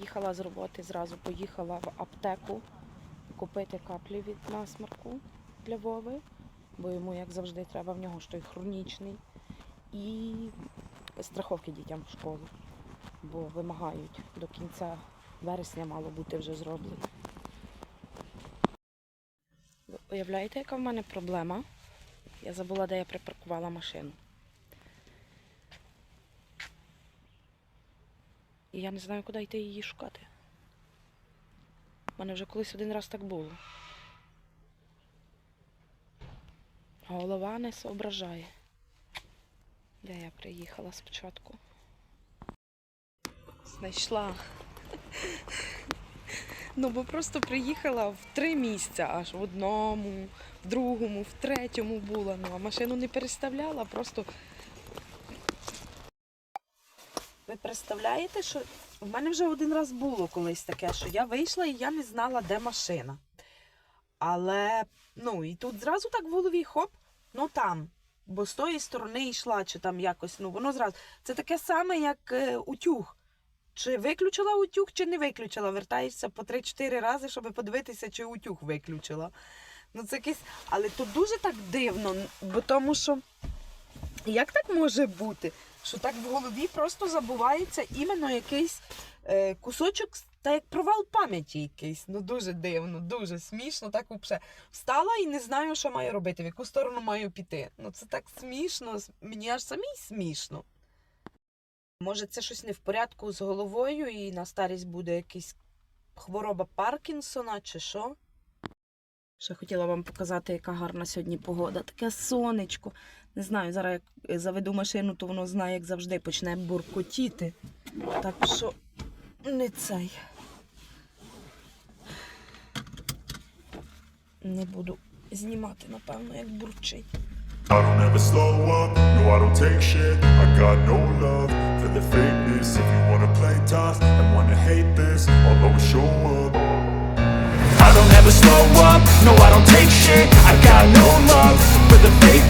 Їхала з роботи, зразу поїхала в аптеку купити каплі від насмарку для Вови, бо йому, як завжди, треба в нього той хронічний. І страховки дітям в школу, бо вимагають до кінця вересня мало бути вже зроблено. Уявляєте, яка в мене проблема? Я забула, де я припаркувала машину. І я не знаю, куди йти її шукати. У мене вже колись один раз так було. Голова не соображає. Де я приїхала спочатку? Знайшла. Ну, бо просто приїхала в три місця, аж в одному, в другому, в третьому була. Ну, а машину не переставляла, просто. Ви представляєте, що в мене вже один раз було колись таке, що я вийшла і я не знала, де машина. Але, ну, і тут зразу так в голові хоп, ну там. Бо з тої сторони йшла, чи там якось, ну воно зразу. Це таке саме, як е, утюг. Чи виключила утюг, чи не виключила. Вертаєшся по 3-4 рази, щоб подивитися, чи утюг виключила. Ну, це якесь. Але тут дуже так дивно, бо тому що як так може бути, що так в голові просто забувається іменно якийсь е, кусочок, та як провал пам'яті якийсь. Ну дуже дивно, дуже смішно. Так взагалі встала і не знаю, що маю робити, в яку сторону маю піти. Ну це так смішно, мені аж самій смішно. Може, це щось не в порядку з головою, і на старість буде якась хвороба Паркінсона чи що? Ще хотіла вам показати, яка гарна сьогодні погода. Таке сонечко. Не знаю, зараз як заведу машину, то воно знає, як завжди, почне буркотіти. Так що не цей. Не буду знімати, напевно, як бурчить. I don't ever slow up, no I don't take shit I got no love for the fakeness If you wanna play tough and wanna hate this I'll always show up I don't ever slow up, no I don't take shit I got no love for the you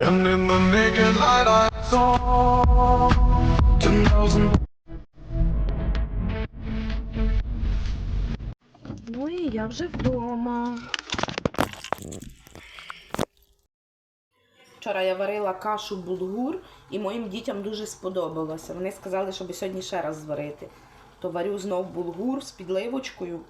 And in the naked light I saw ten thousand Ну і я вже вдома. Вчора я варила кашу булгур і моїм дітям дуже сподобалося. Вони сказали, щоб сьогодні ще раз зварити. То варю знов булгур з підливочкою.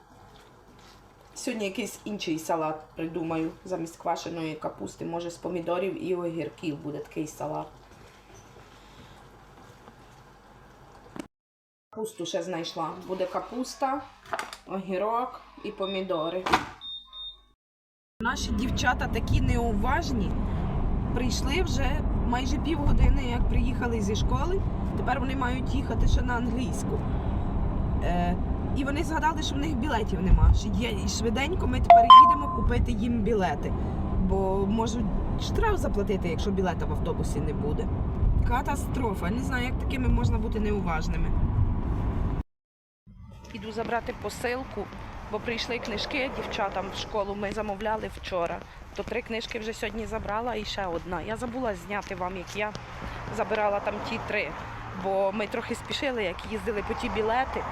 Сьогодні якийсь інший салат придумаю замість квашеної капусти. Може з помідорів і огірків буде такий салат. Капусту ще знайшла. Буде капуста, огірок і помідори. Наші дівчата такі неуважні. Прийшли вже майже півгодини, як приїхали зі школи. Тепер вони мають їхати ще на англійську. І вони згадали, що в них білетів нема. І швиденько ми тепер їдемо купити їм білети. Бо можуть штраф заплатити, якщо білета в автобусі не буде. Катастрофа. Не знаю, як такими можна бути неуважними. Іду забрати посилку, бо прийшли книжки дівчатам в школу. Ми замовляли вчора. То три книжки вже сьогодні забрала і ще одна. Я забула зняти вам, як я забирала там ті три. Бо ми трохи спішили, як їздили по ті білети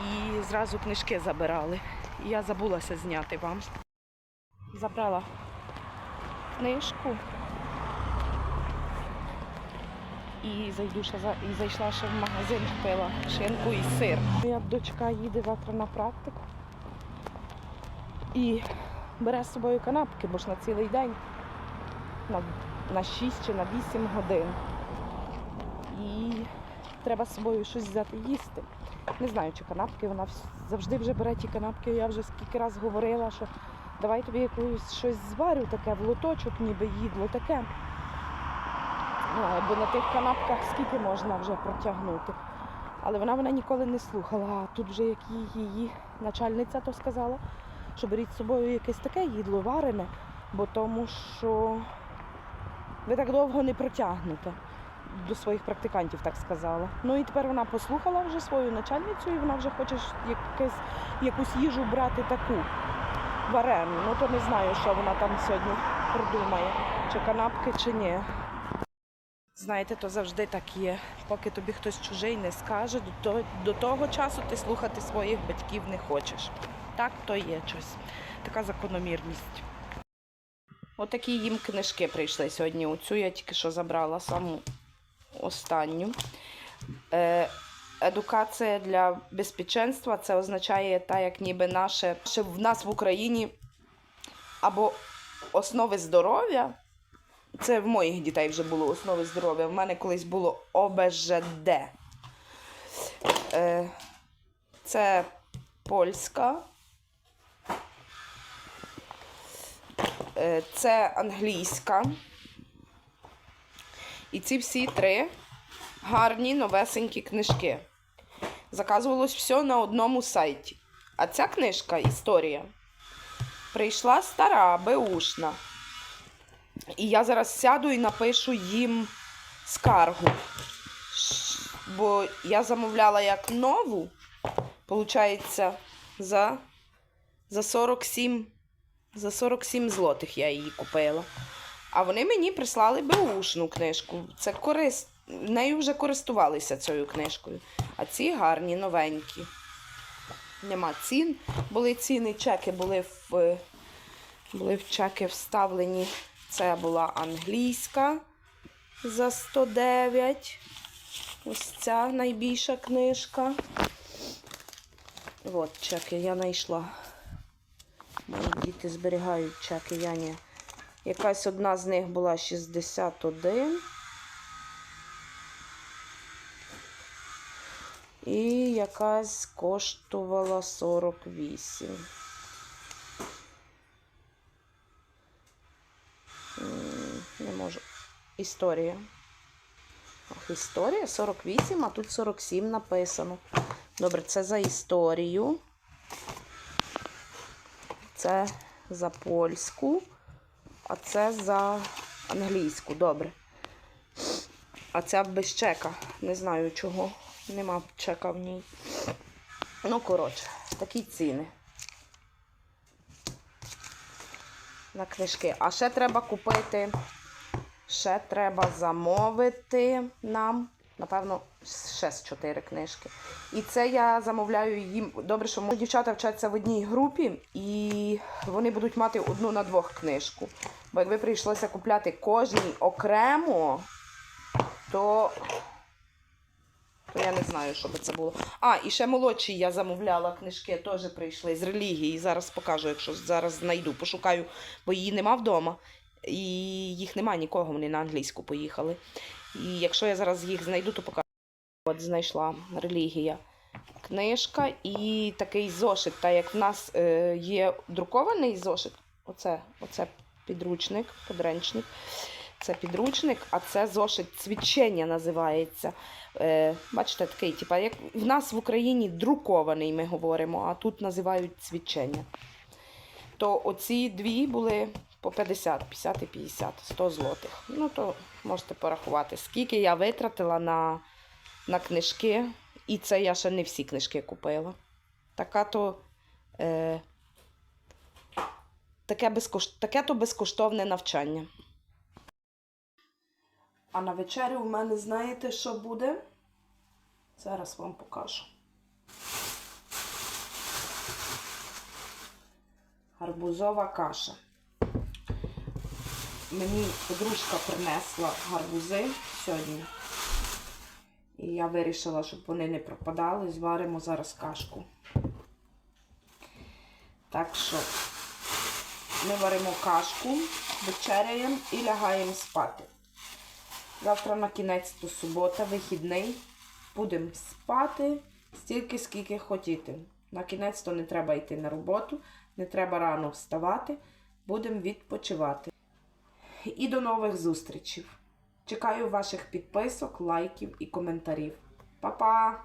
і зразу книжки забирали. Я забулася зняти вам. Забрала книжку. І зайду ще і зайшла ще в магазин, купила шинку і сир. Моя дочка їде завтра на практику і бере з собою канапки, бо ж на цілий день, на, на 6 чи на 8 годин. І треба з собою щось взяти їсти. Не знаю, чи канапки, вона завжди вже бере ті канапки. Я вже скільки раз говорила, що давай тобі якусь щось зварю таке, в лоточок, ніби їдло таке. Ну, Бо на тих канапках скільки можна вже протягнути. Але вона мене ніколи не слухала. А тут вже як її, начальниця то сказала, що беріть з собою якесь таке їдло варене, бо тому що ви так довго не протягнете. До своїх практикантів так сказала. Ну і тепер вона послухала вже свою начальницю, і вона вже хоче якесь, якусь їжу брати таку варену. Ну то не знаю, що вона там сьогодні придумає, чи канапки, чи ні. Знаєте, то завжди так є. Поки тобі хтось чужий не скаже, до того, до того часу ти слухати своїх батьків не хочеш. Так то є щось. Така закономірність. Отакі їм книжки прийшли сьогодні. Оцю я тільки що забрала саму останню. Е, едукація для безпеченства це означає так, як ніби наше, що в нас в Україні або основи здоров'я. Це в моїх дітей вже було основи здоров'я. В мене колись було ОБЖД. Е, це польська. Е, це англійська. І ці всі три гарні новесенькі книжки. Заказувалось все на одному сайті. А ця книжка історія прийшла стара, беушна. І я зараз сяду і напишу їм скаргу. Бо я замовляла як нову, виходить, за, за 47 за 47 злотих я її купила. А вони мені прислали беушну книжку. Це корис... Нею вже користувалися цією книжкою. А ці гарні, новенькі. Нема цін. Були ціни, чеки були в, були в чеки вставлені. Це була англійська за 109. Ось ця найбільша книжка. От чеки я знайшла. Діти зберігають чеки, я ні. Якась одна з них була 61. І якась коштувала 48. Не можу. Історія. Ох, історія 48, а тут 47 написано. Добре, це за історію. Це за польську, а це за англійську. Добре. А ця без чека. Не знаю чого. Нема чека в ній. Ну, коротше, такі ціни. На книжки. А ще треба купити. Ще треба замовити нам. Напевно, ще з чотири книжки. І це я замовляю їм. Добре, що дівчата вчаться в одній групі, і вони будуть мати одну на двох книжку. Бо якби прийшлося купляти кожній окремо, то, то я не знаю, що би це було. А, і ще молодші я замовляла книжки, теж прийшли з релігії. Зараз покажу, якщо зараз знайду, пошукаю, бо її нема вдома. І їх нема нікого, вони на англійську поїхали. І якщо я зараз їх знайду, то покажу. От знайшла релігія. Книжка і такий зошит. Та як в нас е, є друкований зошит, оце, оце підручник, подренчник. Це підручник, а це зошит цвічення називається. Е, бачите, такий, типа, як в нас в Україні друкований, ми говоримо, а тут називають цвічення. То оці дві були по 50, 50 і 50, 100 злотих. Ну, то можете порахувати, скільки я витратила на, на книжки. І це я ще не всі книжки купила. Така то. Е, таке, безкош... таке то безкоштовне навчання. А на вечерю у мене знаєте, що буде? Зараз вам покажу. Гарбузова каша. Мені подружка принесла гарбузи сьогодні. І я вирішила, щоб вони не пропадали, зваримо зараз кашку. Так що ми варимо кашку, вечеряємо і лягаємо спати. Завтра на кінець то субота, вихідний. Будемо спати стільки, скільки хотіти. На кінець то не треба йти на роботу, не треба рано вставати. Будемо відпочивати. І до нових зустрічей. Чекаю ваших підписок, лайків і коментарів. Па-па!